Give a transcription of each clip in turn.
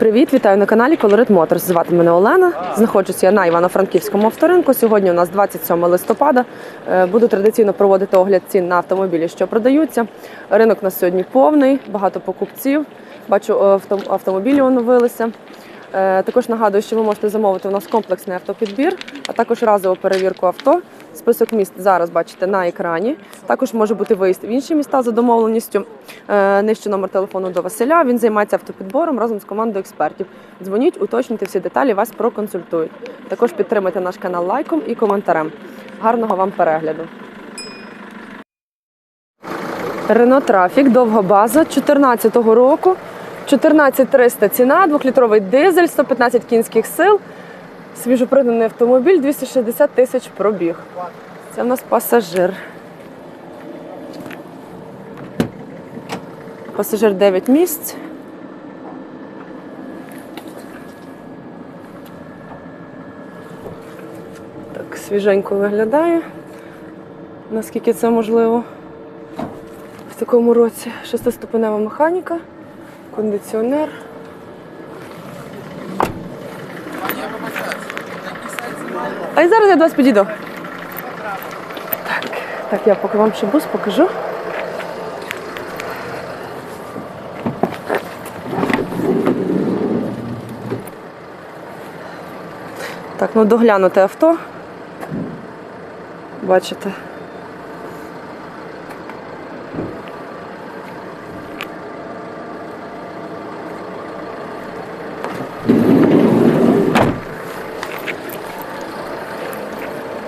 Привіт! Вітаю на каналі Colorit Motors. Звати мене Олена. Знаходжуся я на Івано-Франківському авторинку. Сьогодні у нас 27 листопада. Е, Буду традиційно проводити огляд цін на автомобілі, що продаються. Ринок у нас сьогодні повний, багато покупців. Бачу, е, авто- автомобілі оновилися. Е, Також нагадую, що ви можете замовити у нас комплексний автопідбір, а також разову перевірку авто. Список міст зараз бачите на екрані. Також може бути виїзд в інші міста за домовленістю. Е, Нижче номер телефону до Василя. Він займається автопідбором разом з командою експертів. Дзвоніть, уточнюйте всі деталі, вас проконсультують. Також підтримайте наш канал лайком і коментарем. Гарного вам перегляду. Рено Трафік, довга база 14-го року. 14300 ціна, двохлітровий дизель, 115 кінських сил, свіжоприданий автомобіль, 260 тисяч пробіг. Це в нас пасажир. Пасажир 9 місць. Так, свіженько виглядає. Наскільки це можливо в такому році. Шестиступенева механіка, кондиціонер. А і зараз я до вас підійду. Так, так, я поки вам ще бус покажу. Так, ну доглянуте авто. Бачите.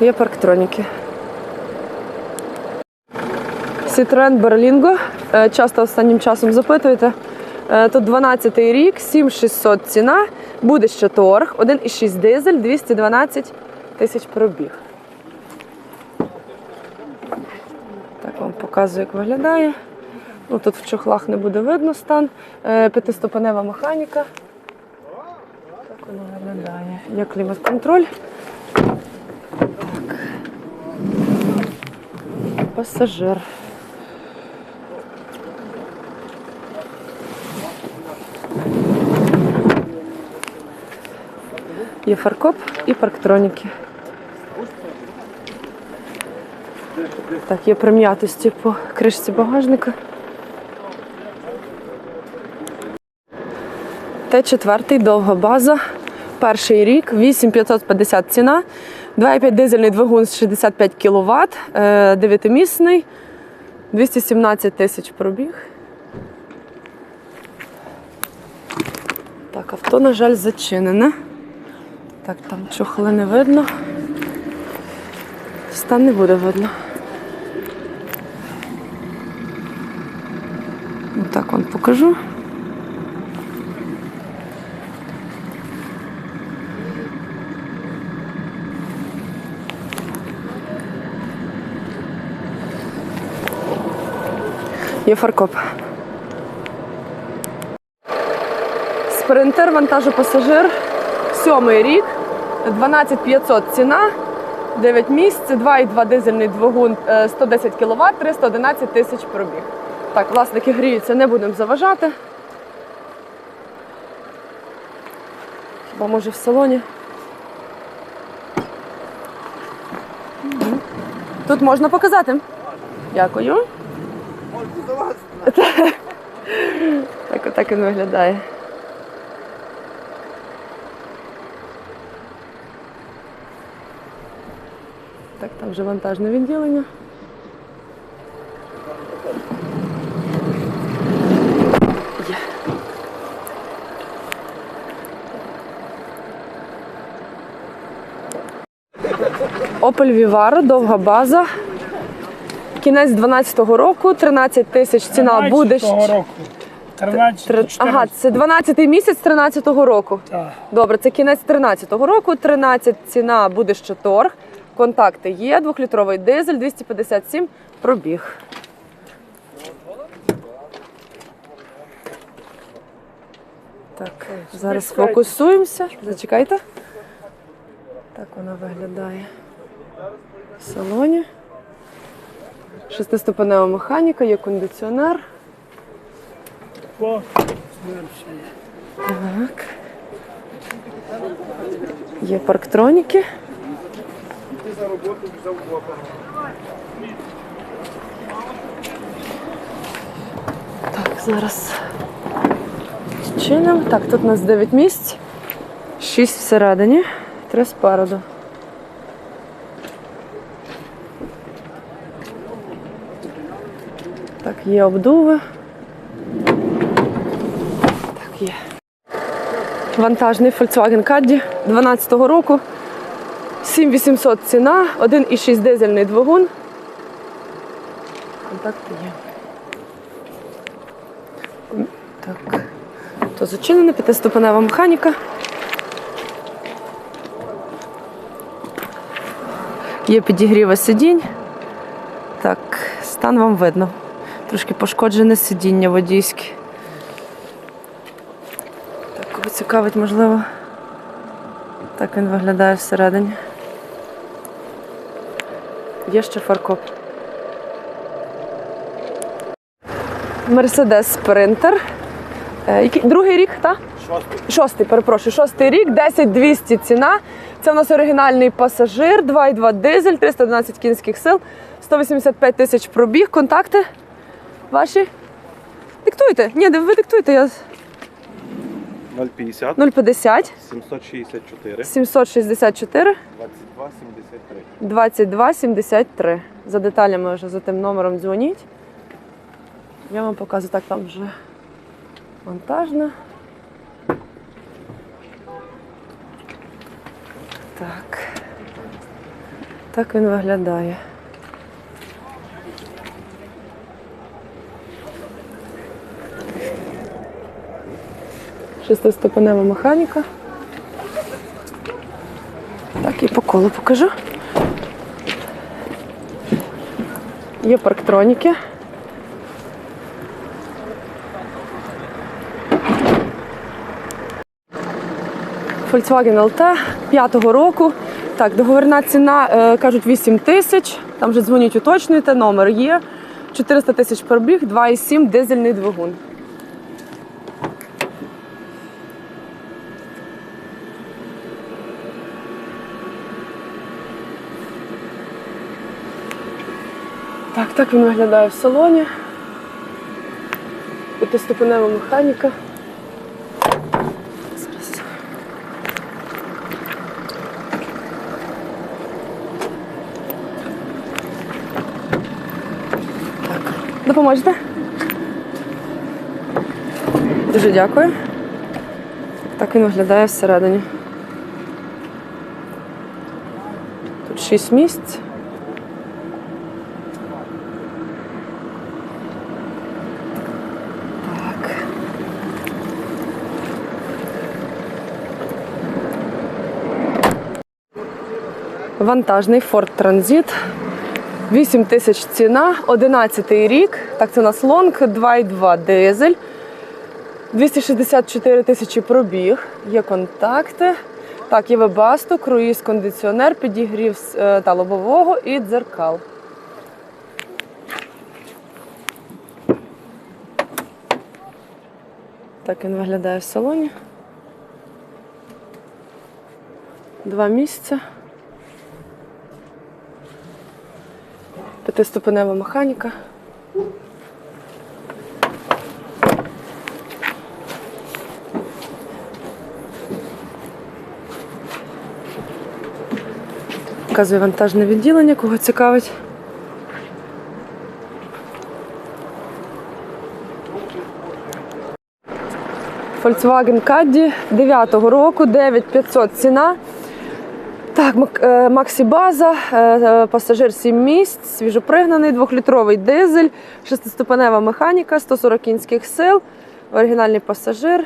Є парктроніки. Citroen Berlingo. Е, Часто останнім часом запитуєте. Тут 12 рік, 7600 ціна. Буде ще торг. 1,6 дизель, 212 тисяч пробіг. Так вам показую, як виглядає. Ну, тут в чохлах не буде видно стан. Е, П'ятиступенева механіка. Так воно виглядає. Є клімат-контроль. Пасажир. Є фаркоп і парктроніки. Так, є прим'ятості по кришці багажника. Т4, довга база. Перший рік, 8550 ціна. 2,5 дизельний двигун з 65 кВт, 9-місний, 217 тисяч пробіг. Так, авто, на жаль, зачинене. Так, там чохли не видно. Стан не буде видно. Так вам покажу. Є фаркоп. Спринтер, вантажопасажир. Сьомий рік. 12500 ціна. 9 місць, 2,2 дизельний двигун, е, 110 кВт, 311 тисяч пробіг. Так, власники гріються, не будемо заважати. Хіба може в салоні? Тут можна показати. Дякую. Так, отак він виглядає. Так, там вже вантажне відділення. Opel Vivaro, довга база. Кінець 12-го року, 13 тисяч ціна буде. того щ- року. 13 Три- Ага, це 12-й місяць 13-го року. Так. Добре, це кінець 13-го року. 13 ціна буде ще торг. Контакти є. Двохлітровий дизель, 257 пробіг. Так, зараз фокусуємося. Зачекайте. Так вона виглядає в салоні. Шестиступенева механіка, є кондиціонер. Так. Є парктроніки. Так, зараз чинимо. Так, тут у нас 9 місць, 6 всередині, 3 спереду. Так, є обдуви. Так, є. Вантажний Volkswagen Caddy 12-го року. 7800 ціна, 1,6 дизельний двигун. Контакт є. Так. То зачинена п'ятиступенева механіка. Є підігріва сидінь. Так, стан вам видно. Трошки пошкоджене сидіння водійське. Так, кого цікавить, можливо. Так він виглядає всередині. Є ще фаркоп. Мерседес Спринтер. Е, Другий рік, так? Шостий. Шостий, перепрошую, шостий рік, 10200 ціна. Це у нас оригінальний пасажир, 2,2 дизель, 311 кінських сил, 185 тисяч пробіг. Контакти ваші? Диктуйте. Ні, ви диктуйте. Я 050 050 764 764 22 73. 22 73. За деталями вже за тим номером дзвоніть. Я вам показую, так там вже монтажна. Так. Так він виглядає. Шестиступенева механіка. Так, і по колу покажу. Є парктроніки. Volkswagen LT 5-го року. Так, договірна ціна, е, кажуть, 8 тисяч. Там вже дзвонять, уточнюєте, номер є. 400 тисяч пробіг, 2,7 дизельний двигун. Так, він виглядає в салоні. П'ятиступенева механіка. Зараз. Так. Допоможете? Дуже дякую. Так він виглядає всередині. Тут шість місць. Вантажний Ford Transit. 8 тисяч ціна, 11 рік. Так, це у нас лонг, 2,2 дизель. 264 тисячі пробіг. Є контакти. Так, є вебасту, круїз, кондиціонер, підігрів е, та лобового і дзеркал. Так він виглядає в салоні. Два місця. П'ятиступенева механіка. Показує вантажне відділення, кого цікавить. Volkswagen Caddy 9-го року, 9500 ціна. Так, е, Максі База, е, е, пасажир 7 місць, свіжопригнаний, двохлітровий дизель, шестиступенева механіка, 140 кінських сил, оригінальний пасажир.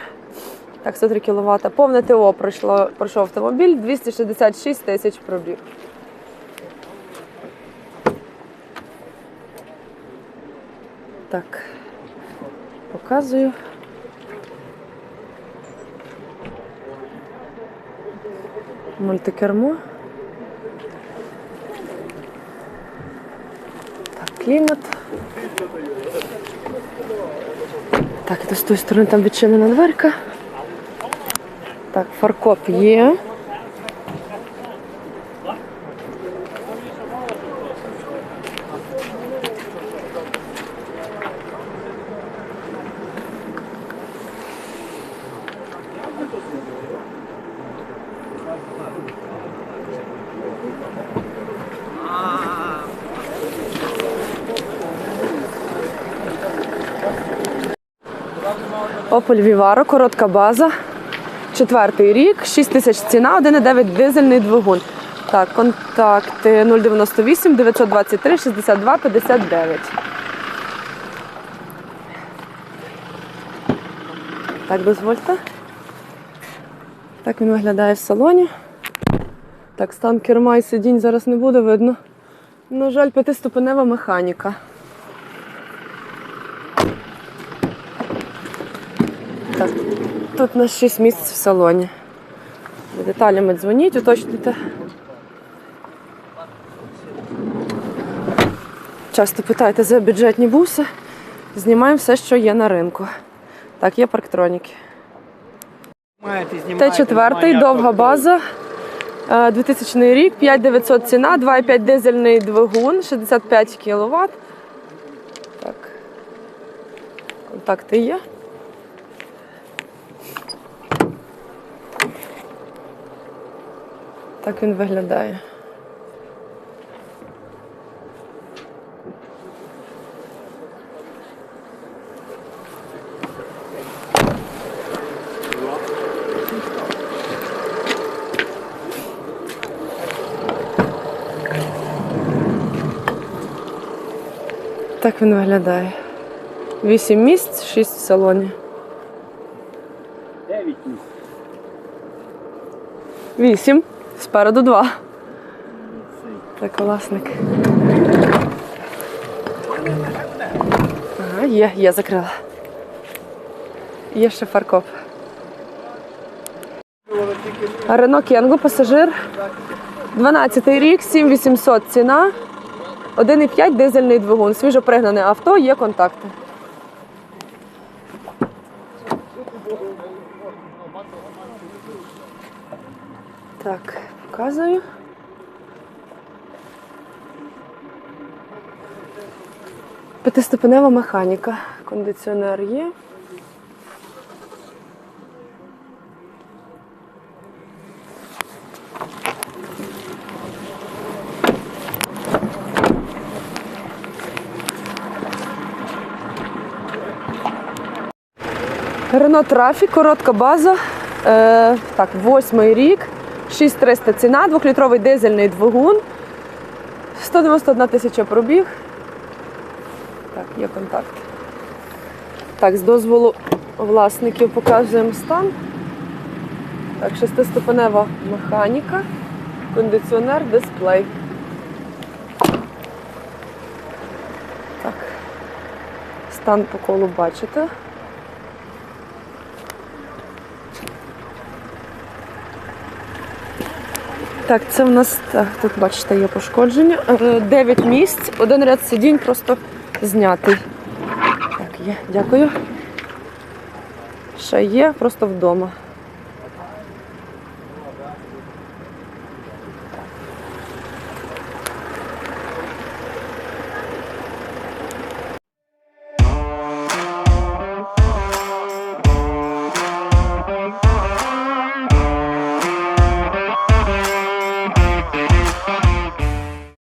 Так, 103 кВт. Повне ТО пройшло, пройшов автомобіль, 266 тисяч пробіг. Так, показую. Мультикермо. Так, клімат. Так, і з тої сторони там відчинена дверка. Так, фаркоп є. Opel Vivaro, коротка база. Четвертий рік, 6 тисяч ціна, 1,9 дизельний двигун. Так, контакти 098 923 62 59. Так, дозвольте. Так він виглядає в салоні. Так, стан керма і сидінь зараз не буде видно. На жаль, п'ятиступенева механіка. Так, тут у нас 6 місць в салоні. За деталями дзвоніть, уточнюйте. Часто питаєте за бюджетні буси. Знімаємо все, що є на ринку. Так, є парктроніки. Т4, довга база. Е, 2000 рік, 5900 ціна, 2,5 дизельний двигун, 65 кВт. Так. Контакти є. Так він виглядає. Так він виглядає. Вісім місць, шість в салоні. Дев'ять місць. Вісім. Спереду два. Так, власник. Ага, є, є, закрила. Є ще фаркоп. Рено Кенго, пасажир. 12 рік, 7800 ціна. 1,5 дизельний двигун. Свіжо пригнане авто, є контакти. Так, показую. П'ятиступенева механіка. Кондиціонер є. Рено Трафік, коротка база. Е, так, восьмий рік, 6300 ціна, двохлітровий дизельний двигун. 191 тисяча пробіг. Так, є контакт. Так, з дозволу власників показуємо стан. Так, шестиступенева механіка, кондиціонер, дисплей. Так. Стан по колу бачите. Так, це в нас так, тут бачите, є пошкодження. 9 місць, один ряд сидінь просто знятий. Так, є, дякую. Ще є, просто вдома.